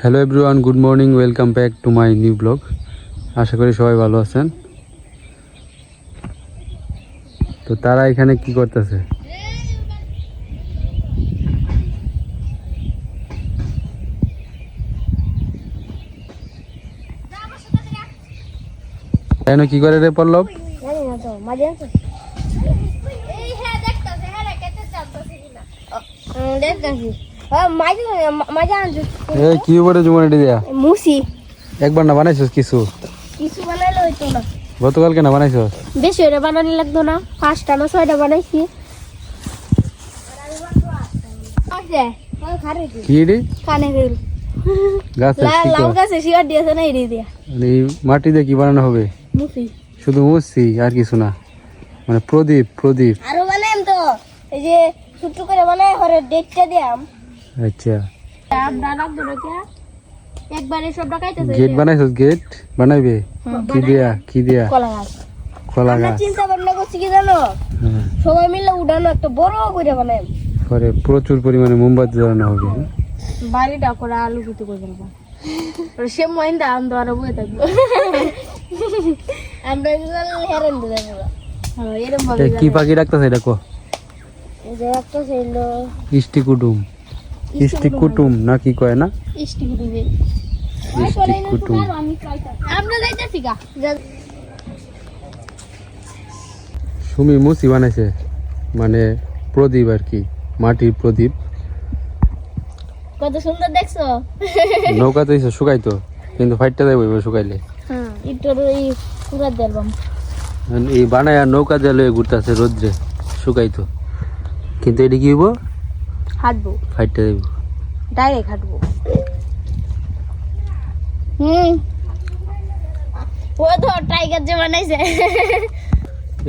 Hello everyone good morning welcome back to my new blog আশা করি সবাই ভালো আছেন। তো তারা এখানে কি করতেছে? কেন কি করে রে না। তো মাঝে আছে এই কি দিয়া? মুসি। একবার না বানাইছস কিছু? কিছু বানাইলে হইতো না। গতকালকে না বানাইছস? বেশি ওটা বানানি লাগতো না। পাঁচটা না ছয়টা বানাইছি। আছে খারে কি? রে? কানে গেল গাছের লাউ গাছে শিকার দিয়েছে না এড়িয়ে দিয়া। এই মাটি দিয়ে কি বানানো হবে? মুসি। শুধু মুসি আর কিছু না? মানে প্রদীপ প্রদীপ। আরও বানাইম তো। এই যে ছোট্ট করে বানাই হরে ডেটটা দিয়াম। আচ্ছা। গেট বানাইছস গেট বানাইবে? কি দিয়া কি দিয়া? কলা গাছ। চিন্তা ভাবনা করছি কি জানো? হ্যাঁ। সবাই মিলে উঠানো একটা বড় করে বানাই। পরে প্রচুর পরিমাণে মোমবাতি জ্বালানো হবে। হ্যাঁ? বাড়িটা করে আলু কুটি করে ফেলব সে মহিন্দা আমরা আরও বয়ে থাকব। আমরা হেরেন দিতে যাব। কি পাখি রাখতেছে এটা কো? যে একটা ছিল। ইষ্টি কুটুম ইষ্টি কুটুম না কি কয় না? ইষ্টি কুটি ইষ্টি কুটুম। আমরা যাইতেছি গা। সুমি মুসি বানাইছে মানে প্রদীপ আর কি মাটির প্রদীপ। কত সুন্দর দেখছ? নৌকা তো এসে শুকাইতো কিন্তু ফাইটটা দেবো এবার শুকাইলে। হ্যাঁ একটু এই পুরা দেবাম এই বানায় নৌকা দিয়ে ঘুরতেছে রোদ্রে শুকাইতো। কিন্তু এটি কি হইব? হাঁটবো। দেবো। ডাইরেক্ট হাঁটবো। হুম। ও তো টাইগার যে বানাইছে।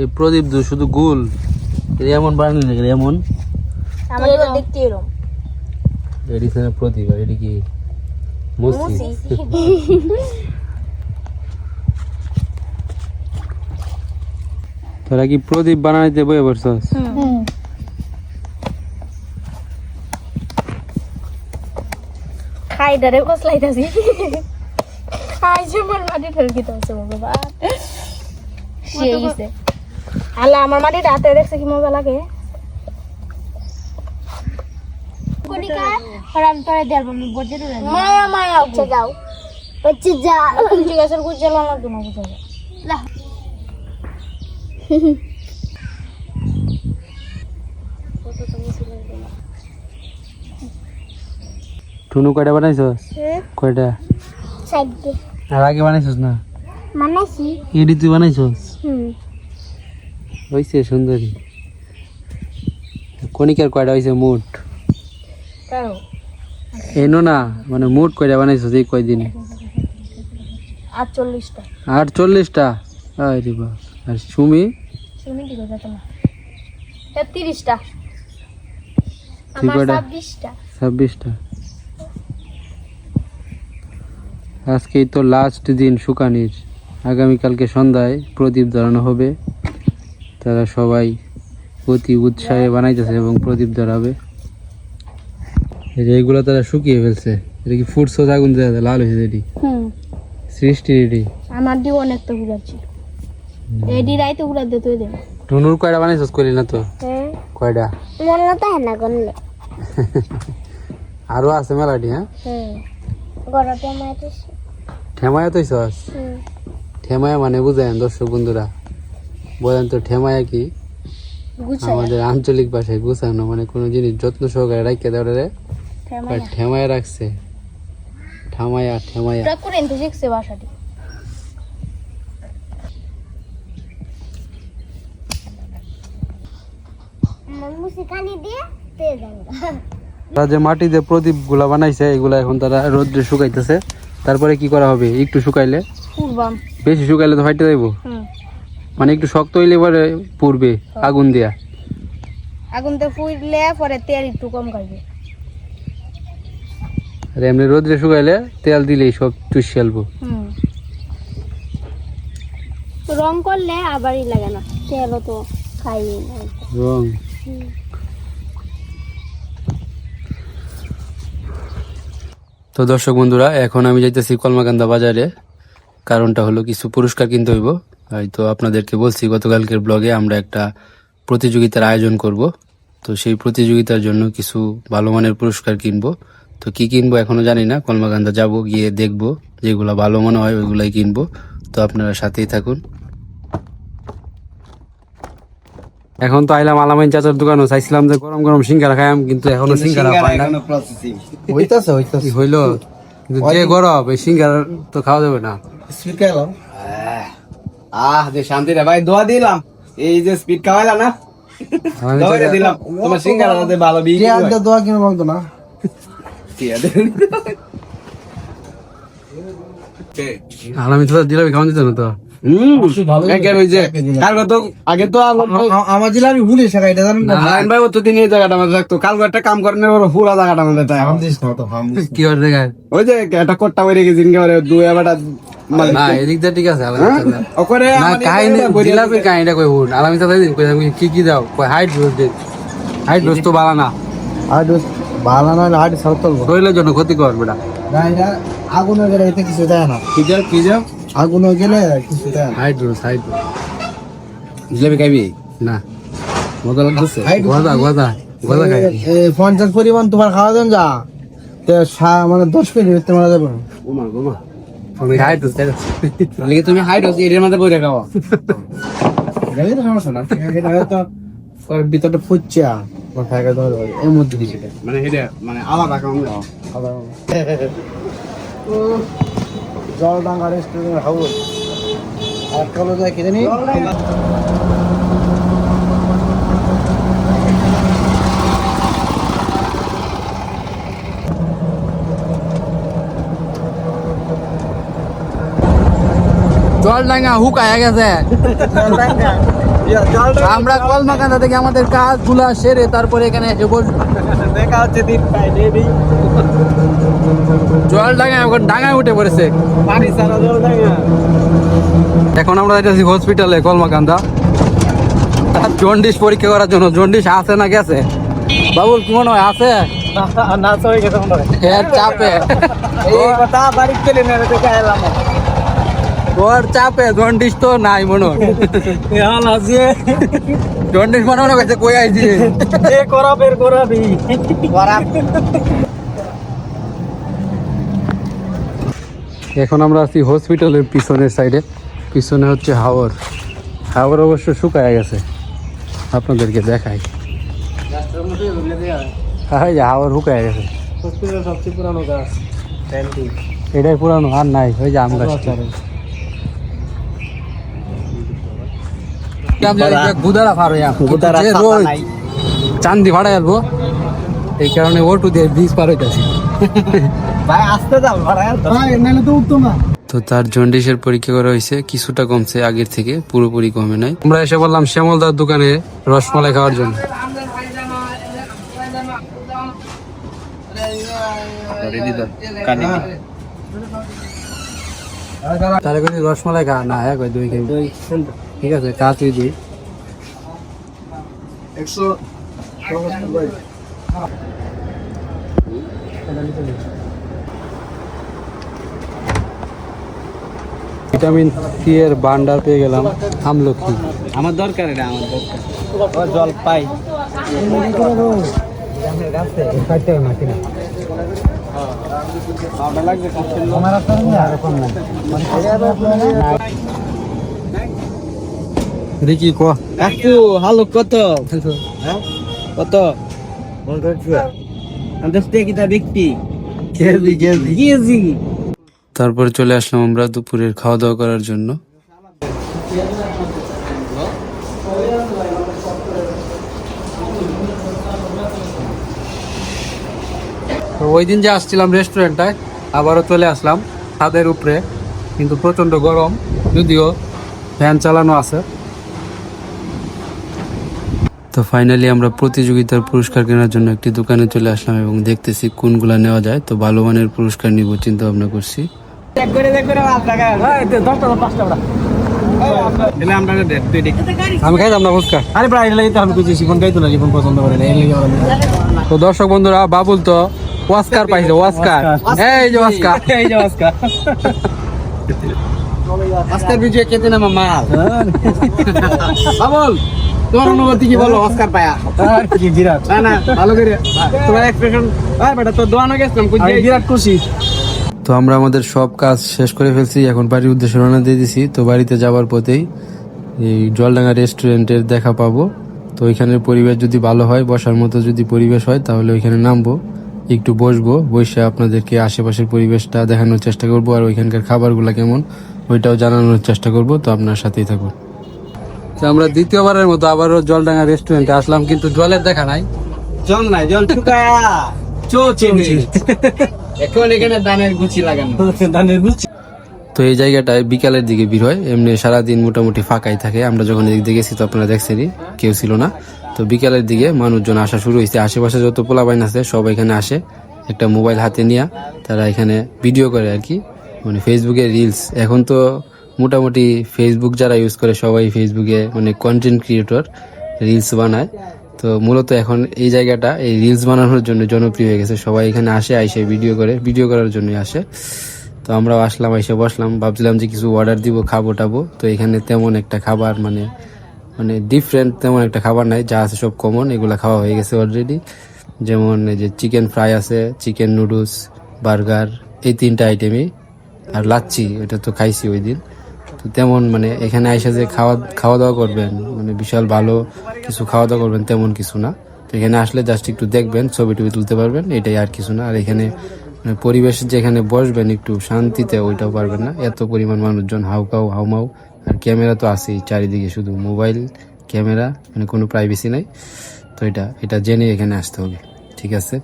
এই প্রদীপ দু শুধু গোল। এমন বানালি না এমন? আমাদের দেখতে এরকম এটি প্রদীপ আর এটি কি? মুসি তোরা কি প্রদীপ বানাইতে বয়ে হুম। খাই ডারে কসলাইতাছি যে মোর মাটি ঠেলকি তো বাবা। সেই গেছে আল্লাহ আমার মাটিটা হাতে দেখছে কি মজা লাগে। মায়া মায়া উঠে যাও। হচ্ছে যা। ঠিক আছে লাগবে না বুঝা যায় টুনু কয়টা বানাইছস? কয়টা? আর আগে বানাইছস না? মানাসি এডি তুই বানাইছস? হুম। হইছে সুন্দরী। কণিকার কয়টা হইছে মুট এনো না মানে মুট কয়টা বানাইছস এই কয়দিনে? আটচল্লিশটা। আর চল্লিশটা আরে বাপ। আর সুমি? শুনি কি কথা তোমার। তেত্রিশটা আমার কয়টা? ছাব্বিশটা। ছাব্বিশটা। আজকেই তো লাস্ট দিন শুকানির আগামীকালকে সন্ধ্যায় প্রদীপ ধরানো হবে। তারা সবাই অতি উৎসাহে বানাইতেছে এবং প্রদীপ ধরাবে এইগুলো তারা শুকিয়ে ফেলছে। এটা কি ফুটসো আগুন দেওয়া লাল হয়েছে এটি? সৃষ্টি এটি। আমার দিয়ে অনেক তো ঘুরাচ্ছি। এডি রাইতে ঘুরা দে তুই দে টুনুর কয়টা বানাইছস করি না তো? হ্যাঁ। কয়টা? মনে না আরও আছে মেলাটি হ্যাঁ? মাইটিস ঠেমায়া তো সস ঠেমায়া মানে বুঝেন দর্শক বন্ধুরা বলেন তো ঠেমায়া কি? আমাদের আঞ্চলিক ভাষায় গুছানো মানে কোনো জিনিস যত্ন সহকারে রাখতে দেওয়া রে ঠেমায়া। রাখছে। ঠামায়া ঠেমায়া। শিখছে তে তারা যে মাটি দিয়ে প্রদীপগুলা বানাইছে এগুলা এখন তারা রোদ্রে শুকাইতেছে। তারপরে কি করা হবে? একটু শুকাইলে? বেশি শুকাইলে তো ফাইটে যাইব? মানে একটু শক্ত হইলে পরে পুড়বে আগুন দিয়া। আগুন তো ফুইলে পরে তেল একটু কম খাইবে। আর এমনি রোদ্রে শুকাইলে তেল দিলেই সব চুষে ফেলব। রং করলে আবারই লাগে না। তেলও তো খাই রং? তো দর্শক বন্ধুরা, এখন আমি যাইতেছি কলমাকান্দা বাজারে। কারণটা হলো কিছু পুরস্কার কিনতে হইব। হয়তো আপনাদেরকে বলছি, গতকালকের ব্লগে আমরা একটা প্রতিযোগিতার আয়োজন করব। তো সেই প্রতিযোগিতার জন্য কিছু ভালো মানের পুরস্কার কিনবো। তো কি কিনবো এখনও জানি না। কলমাকান্দা যাব, গিয়ে দেখব। যেগুলো ভালো মনে হয় ওইগুলাই কিনবো। তো আপনারা সাথেই থাকুন। এখন তো আইলাম আলামাইন চাচার দোকানও চাইছিলাম যে গরম গরম সিঙ্গারা খাইম কিন্তু এখনও সিঙ্গারা পাই না। হইতাছে হইতাছে। কি হইল? কিন্তু যে গরম এই সিঙ্গার তো খাওয়া যাবে না। স্পিড খাইলাম। আহ যে শান্তি রে ভাই দোয়া দিলাম। এই যে স্পিড খাওয়াইলা না? আমি দোয়া দিলাম। তোমার সিঙ্গারা যাতে ভালো বিক্রি হয়। আড্ডা দোয়া কিনে বলতো না? ঠিক আছে। আলামি তো দিলামি খাওয়া দিত না তো? আগে তো আমার জেলা আমি ভুলে শেখা এটা জানেন নারায়ণ ভাই তো দিন জায়গাটা আমাদের রাখতো কালকে একটা কাম করেন পুরা জায়গাটা আমাদের তাই না তো হাম দিস কি ওই যে একটা কোট্টা বেরিয়ে গেছি ইনকে দুই আবারটা না এদিক দিয়ে ঠিক আছে আলামি চাচা। ওকরে না আমাদের কাহিনী জিলাপির কাহিনীটা কই আলামি দিন কি কি দাও? কই হাইট রোজ দিন। হাইট রোজ তো বালা না। ভালো না শরীরের জন্য ক্ষতিকর বেটা। না এটা আগুনে গেলে কিছু দেয় না। কি যাও কি যাও আগুনে গেলে কিছু দেয় না। হাইট হাইট রোজ জিলাপি খাইবি? না। মজা লাগতেছে। গদা গদা গদা খাই। পঞ্চাশ পরিমাণ তোমার খাওয়া দেন যা। তো মানে দশ মিনিট ভিতরে মারা যাবে। গোমা তুমি হাইট হচ্ছে এর মধ্যে তো সমস্যা না। এটা ভিতরটা দেবে। এর মধ্যে দিছে মানে হেডে মানে আলাদা কাম দাও জলডাঙ্গা রেস্টুরেন্ট হাউস আর কলো যায় কি জানি জল ডাঙ্গা হুক আয়া গেছে। আমরা কলমাকান্দা থেকে আমাদের কাজগুলা সেরে তারপরে এখানে এসে বসবো। দেখা হচ্ছে দিন জল এখন ডাঙ্গায় উঠে পড়েছে। পানি জল এখন আমরা যাইতেছি হসপিটালে কলমাকান্দা জন্ডিস পরীক্ষা করার জন্য। জন্ডিস আছে না গেছে? বাবুল কি মনে হয়? আছে? না সই গেছে মনে হয়। চাপে। এই কথা বাড়ি চলে নেবে এলাম চাপে জন্ডিস তো নাই মনে হয়। হাল আছে। জন্ডিস মনে মনে করছে কই আইছি। এ করা বের করাবি। করা। এখন আমরা আছি হসপিটালের পিছনের সাইডে। পিছনে হচ্ছে হাওর। হাওর অবশ্য শুকায় গেছে। আপনাদেরকে দেখাই। হ্যাঁ হাওর শুকায় গেছে। হসপিটালের সবচেয়ে পুরানো গাছ। এটাই পুরানো আর নাই ওই যে আম গাছটা গুদারা চান্দি ভাড়া আসব এই কারণে ওটু দিয়ে ব্রিজ পার হইতেছি। ভাই আসতে যাও ভাড়া নাহলে তো উঠতো না। তো তার জন্ডিসের পরীক্ষা করা হয়েছে কিছুটা কমছে আগের থেকে পুরোপুরি কমে নাই। আমরা এসে বললাম শ্যামলদার দোকানে রসমালাই খাওয়ার জন্য। তাহলে কই রসমালাই খা। না হ্যাঁ কই দুই খাই ঠিক আছে খা তুই দুই একশো ভিটামিন সি এর বান্ডার পেয়ে গেলাম আমলকি। আমার দরকার এটা আমার দরকার। জল পাই। লাগবে রিকি কো কাকু হালো কত কত দশ টাকা ব্যক্তি তারপরে চলে আসলাম আমরা দুপুরের খাওয়া দাওয়া করার জন্য। তো ওই দিন যে আসছিলাম রেস্টুরেন্টটায় আবারও চলে আসলাম ছাদের উপরে। কিন্তু প্রচণ্ড গরম যদিও ফ্যান চালানো আছে। তো ফাইনালি আমরা প্রতিযোগিতার পুরস্কার কেনার জন্য একটি দোকানে চলে আসলাম এবং দেখতেছি কোনগুলা নেওয়া যায়। তো ভালো মানের পুরস্কার নিব চিন্তা ভাবনা করছি আমি খাইতাম না ফুচকা আরে প্রায় লাগে তো আমি কিছু জীবন গাইতো না জীবন পছন্দ করে না তো দর্শক বন্ধুরা বাবুল তো অস্কার পাইছে অস্কার এই যে অস্কার এই যে অস্কার অস্কার বিজয় কেতে নামা মাল। বাবল তোমার অনুভূতি কি বলো অস্কার পায়া? আর কি বিরাট। না না ভালো করে তোমার এক্সপ্রেশন ভাই বেটা তো দোয়ানো গেছিলাম বিরাট খুশি। তো আমরা আমাদের সব কাজ শেষ করে ফেলছি এখন বাড়ির উদ্দেশ্যে রওনা দিয়ে দিছি। তো বাড়িতে যাওয়ার পথেই এই জলডাঙ্গা রেস্টুরেন্টের দেখা পাবো। তো ওইখানের পরিবেশ যদি ভালো হয় বসার মতো যদি পরিবেশ হয় তাহলে ওইখানে নামবো একটু বসবো বসে আপনাদেরকে আশেপাশের পরিবেশটা দেখানোর চেষ্টা করব আর ওইখানকার খাবারগুলো কেমন ওইটাও জানানোর চেষ্টা করব। তো আপনার সাথেই থাকুন। তো আমরা দ্বিতীয়বারের মতো আবারও জলডাঙ্গা রেস্টুরেন্টে আসলাম কিন্তু জলের দেখা নাই। জল নাই জল শুকায়া। এখন এখানে দানের লাগানো। তো এই জায়গাটায় বিকালের দিকে ভিড় হয় এমনি সারাদিন মোটামুটি ফাঁকাই থাকে। আমরা যখন এদিক দিয়ে গেছি তো আপনারা দেখছেনই কেউ ছিল না। তো বিকালের দিকে মানুষজন আসা শুরু হয়েছে। আশেপাশে যত পোলাবাইন আছে সব এখানে আসে। একটা মোবাইল হাতে নিয়ে তারা এখানে ভিডিও করে আর কি। মানে ফেসবুকে রিলস এখন তো মোটামুটি ফেসবুক যারা ইউজ করে সবাই ফেসবুকে মানে কন্টেন্ট ক্রিয়েটর রিলস বানায়। তো মূলত এখন এই জায়গাটা, এই রিলস বানানোর জন্য জনপ্রিয় হয়ে গেছে। সবাই এখানে আসে, আইসে ভিডিও করে ভিডিও করার জন্যই আসে। তো আমরাও আসলাম এসে বসলাম, ভাবছিলাম যে কিছু অর্ডার দিব, খাব, টাবো। তো এখানে তেমন একটা খাবার মানে মানে ডিফারেন্ট তেমন একটা খাবার নাই, যা আছে সব কমন এগুলো খাওয়া হয়ে গেছে অলরেডি যেমন এই যে চিকেন ফ্রাই আছে চিকেন নুডলস বার্গার এই তিনটা আইটেমই আর লাচ্ছি ওটা তো খাইছি ওই দিন তো তেমন মানে এখানে আইসা যে খাওয়া খাওয়া দাওয়া করবেন মানে বিশাল ভালো কিছু খাওয়া দাওয়া করবেন তেমন কিছু না। তো এখানে আসলে জাস্ট একটু দেখবেন ছবি টবি তুলতে পারবেন, এটাই আর কিছু না। আর এখানে মানে পরিবেশ যেখানে বসবেন একটু শান্তিতে, ওইটাও পারবেন না। এত পরিমাণ মানুষজন হাউকাউ হাউমাউ আর ক্যামেরা তো আছেই চারিদিকে, শুধু মোবাইল, ক্যামেরা মানে কোনো প্রাইভেসি নাই। তো এটা এটা জেনে এখানে আসতে হবে, ঠিক আছে?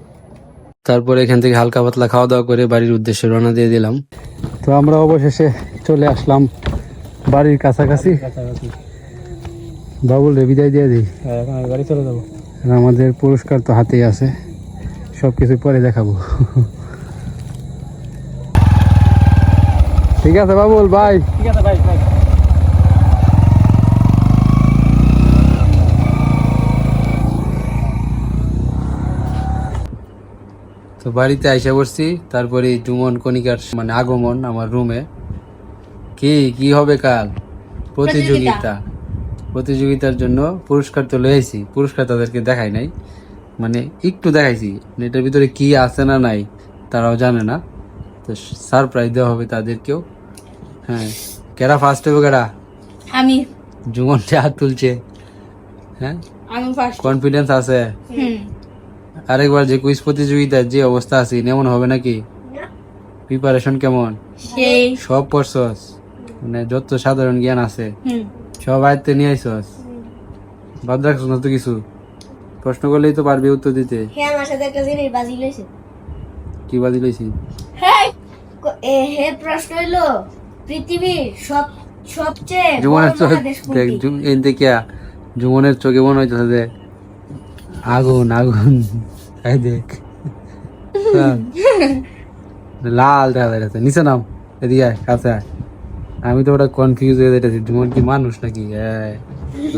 তারপরে এখান থেকে হালকা পাতলা খাওয়া দাওয়া করে বাড়ির উদ্দেশ্যে রওনা দিয়ে দিলাম। তো আমরা অবশেষে চলে আসলাম বাড়ির কাছাকাছি। বাবুল রে বিদায় দিয়ে দিই। এখন বাড়ি চলে যাব। আমাদের পুরস্কার তো হাতেই আছে। সব কিছু পরে দেখাবো। ঠিক আছে বাবুল বাই ঠিক আছে ভাই ভাই তো বাড়িতে আইসা বসছি তারপরে জুমন কণিকার মানে আগমন আমার রুমে কি কি হবে কাল? প্রতিযোগিতা। প্রতিযোগিতার জন্য পুরস্কার তো লয়েছি পুরস্কার তাদেরকে দেখাই নাই। মানে একটু দেখাইছি। এটার ভিতরে কি আছে না নাই তারাও জানে না। তো সারপ্রাইজ দেওয়া হবে তাদেরকেও। হ্যাঁ। কেরা ফার্স্ট হবে কেরা? আমি। জুমন হাত তুলছে। হ্যাঁ? আমি ফার্স্ট কনফিডেন্স আছে? আরেকবার যে কুইজ প্রতিযোগিতার যে অবস্থা আছে এমন হবে নাকি? প্রিপারেশন কেমন? সেই। সব পড়ছস মানে যত সাধারণ জ্ঞান আছে সব আয়ত্তে নিয়ে আইসস। বাদ রাখছস না তো কিছু। প্রশ্ন করলেই তো পারবি উত্তর দিতে। হ্যাঁ আমার সাথে একটা জিনিস বাজি লইছে। কি হে প্রশ্ন হইল পৃথিবীর সব সবচেয়ে চোখ মহাদেশ দেখ এই দেখিয়া চোখে মনে হইতেছে যে আগুন আগুন। এই দেখ। হ্যাঁ। লাল দেখা যাচ্ছে নিচে নাম এদিকে কাছে আয়। আমি তো ওটা কনফিউজ হয়ে যাইতেছি। জুমন কি মানুষ নাকি?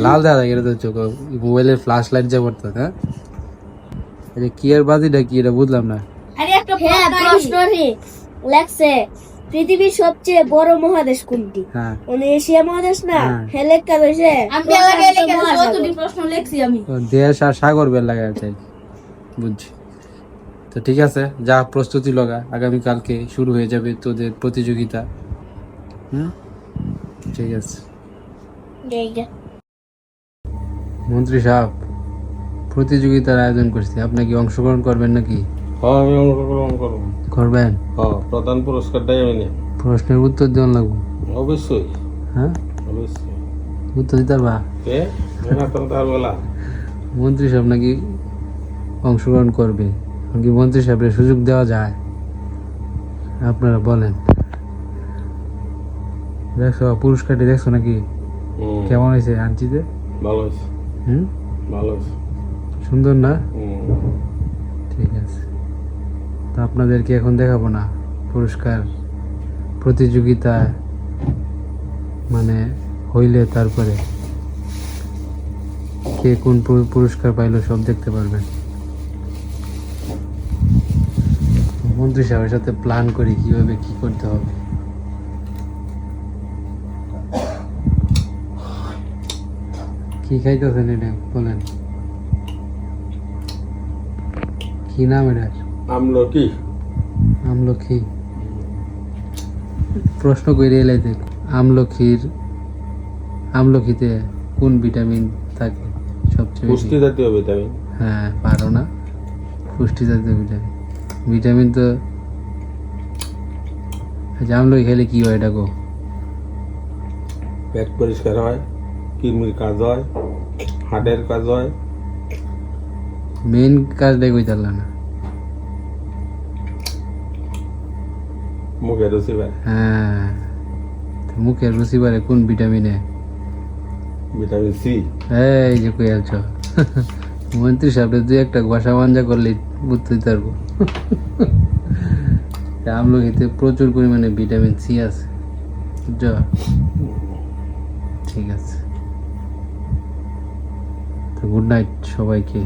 লাল যায় এটা তো চোখ মোবাইলের ফ্ল্যাশ লাইট যা পড়তো হ্যাঁ? এই যে কি এর বাজিটা কি এটা বুঝলাম না। আরে একটা হ্যাঁ প্রশ্ন লেখছে পৃথিবীর সবচেয়ে বড় মহাদেশ কোনটি? হ্যাঁ। মানে এশিয়া মহাদেশ না? হ্যাঁ। হে লেখা রয়েছে আমি লাগে লেখা। যতটি প্রশ্ন লিখছি আমি। তো দেশ আর সাগর বেল লাগাই চাই বুঝছি। তো ঠিক আছে যা প্রস্তুতি লগা আগামী কালকে শুরু হয়ে যাবে তোদের প্রতিযোগিতা। ঠিক আছে। মন্ত্রী সাহেব প্রতিযোগিতার আয়োজন করছি। আপনি কি অংশগ্রহণ করবেন নাকি? হ্যাঁ আমি অংশগ্রহণ করব। করবেন? হ্যাঁ প্রধান পুরস্কারটাই আমি প্রশ্নের উত্তর লাগবো? অবশ্যই। হ্যাঁ? অবশ্যই। উত্তর দিতে পারবা? মেনা মন্ত্রী সাহেব নাকি অংশগ্রহণ করবে? কি মন্ত্রী সাহেবের সুযোগ দেওয়া যায়। আপনারা বলেন। দেখছ পুরস্কারটি দেখছ নাকি? কেমন হয়েছে আনচিতে ভালো হয়েছে। হুম? ভালো হয়েছে। সুন্দর না? ঠিক আছে। তো আপনাদেরকে এখন দেখাবো না পুরস্কার প্রতিযোগিতা মানে হইলে তারপরে কে কোন পুরস্কার পাইলো সব দেখতে পারবেন। মন্ত্রী সাহেবের সাথে প্ল্যান করি কীভাবে কি করতে হবে। কি খাইতেছেন এটা? বলেন। কি নাম এটার আমলকি। আমলখি প্রশ্ন করে এলাইতে আমলখির আমলখিতে কোন ভিটামিন থাকে সবচেয়ে পুষ্টি জাতীয় ভিটামিন। হ্যাঁ পারো না। পুষ্টি জাতীয় ভিটামিন। ভিটামিন তো আচ্ছা আমলকি খেলে কি হয় এটা গো পেট পরিষ্কার হয়। কিডনির কাজ হয় হার্টের কাজ হয়। মেন কাজটাই তারলা না। মুখে রুচি হ্যাঁ মুখের রুচি বাড়ে কোন ভিটামিনে? Vitamin C. এই যে কই আলছ। মন্ত্রী সাহেবের দুই একটা বাসা মাঞ্জা করলে বুঝতেই পারব। আমলকিতে প্রচুর পরিমাণে ভিটামিন সি আছে। ঠিক আছে। তো গুড নাইট সবাইকে।